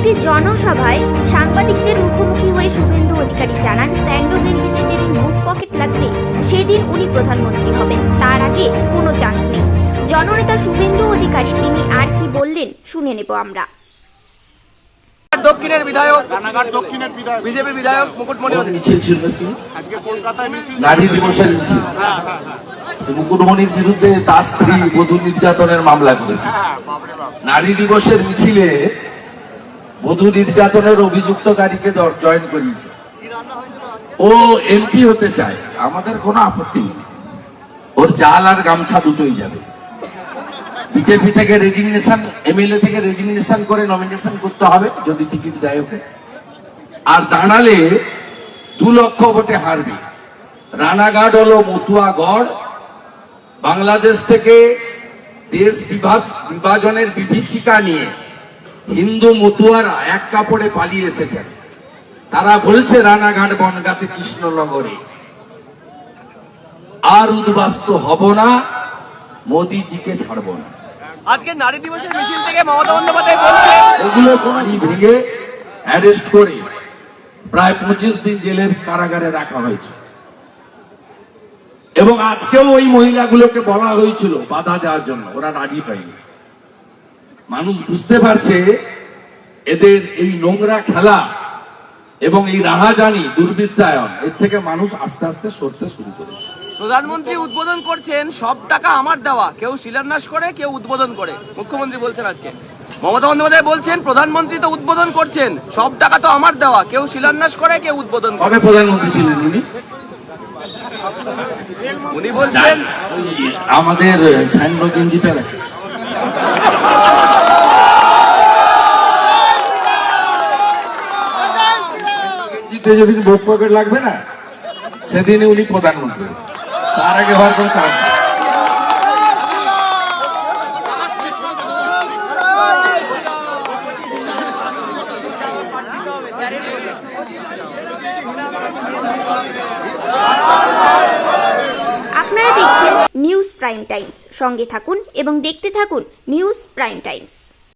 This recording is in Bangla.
একটি জনসভায় সাংবাদিকদের মুখোমুখি হয়ে শুভেন্দু অধিকারী জানান স্যান্ডো গেঞ্জিতে যেদিন বুক পকেট লাগবে সেদিন উনি প্রধানমন্ত্রী হবেন। তার আগে কোনো চান্স নেই। জননেতা শুভেন্দু অধিকারী তিনি আর কি বললেন শুনে নেব আমরা। দক্ষিণের বিধায়ক দক্ষিণের বিধায়ক। বিজেপি বিধায়ক মুকুটমণি মিছিল ছিল আজকে কলকাতায় মিছিল নারী দিবসের মিছিল। হ্যাঁ হ্যাঁ হ্যাঁ। মুকুটমণির বিরুদ্ধে তার স্ত্রী বধূ নির্যাতনের মামলা করেছে। হ্যাঁ নারী দিবসের মিছিলে বধূ নির্যাতনের অভিযুক্তকারীকে জয়েন করিয়েছে। ও এমপি হতে চায়, আমাদের কোনো আপত্তি নেই। ওর জাল আর গামছা দুটোই যাবে। বিজেপি থেকে রেজিগনেশন এমএলএ থেকে রেজিগনেশন করে নমিনেশন করতে হবে, যদি টিকিট দেয় ওকে। আর দাঁড়ালে দু লক্ষ ভোটে হারবে। রানাঘাট হলো মতুয়া গড়। বাংলাদেশ থেকে দেশ বিভাজ- বিভাজনের বিভীষিকা নিয়ে হিন্দু মতুয়ারা এক কাপড়ে পালিয়ে এসেছেন। তারা বলছে রানাঘাট বনগাতে কৃষ্ণনগরে। আর উদ্বাস্ত হব না মোদিজিকে ছাড়ব না। আজকে নারী দিবসের মিছিল থেকে মমতা বন্দ্যোপাধ্যায় বলছে এগুলো কোনো ভেঙে অ্যারেস্ট করে প্রায় পঁচিশ দিন জেলের কারাগারে রাখা হয়েছে। এবং আজকেও ওই মহিলাগুলোকে বলা হয়েছিল বাধা দেওয়ার জন্য ওরা রাজি পায়নি মানুষ বুঝতে পারছে এদের এই নোংরা খেলা এবং এই রাহাজানি দুর্বৃত্তায়ন এর থেকে মানুষ আস্তে আস্তে সরতে শুরু করেছে। প্রধানমন্ত্রী উদ্বোধন করছেন সব টাকা আমার দেওয়া। কেউ শিলান্যাস করে কেউ উদ্বোধন করে। মুখ্যমন্ত্রী বলছেন আজকে। মমতা বন্দ্যোপাধ্যায় বলছেন প্রধানমন্ত্রী তো উদ্বোধন করছেন সব টাকা তো আমার দেওয়া। কেউ শিলান্যাস করে কেউ উদ্বোধন করে। প্রধানমন্ত্রী ছিলেন উনি? উনি বলছেন আমাদের স্যান্ডো গেঞ্জিটা গেঞ্জিতে যেদিন ভোট পকেট লাগবে না, সেদিনই উনি প্রধানমন্ত্রী। তার আগে হওয়ার কোনো নেই। আপনারা দেখছেন নিউজ প্রাইম টাইমস। সঙ্গে থাকুন এবং দেখতে থাকুন নিউজ প্রাইম টাইমস।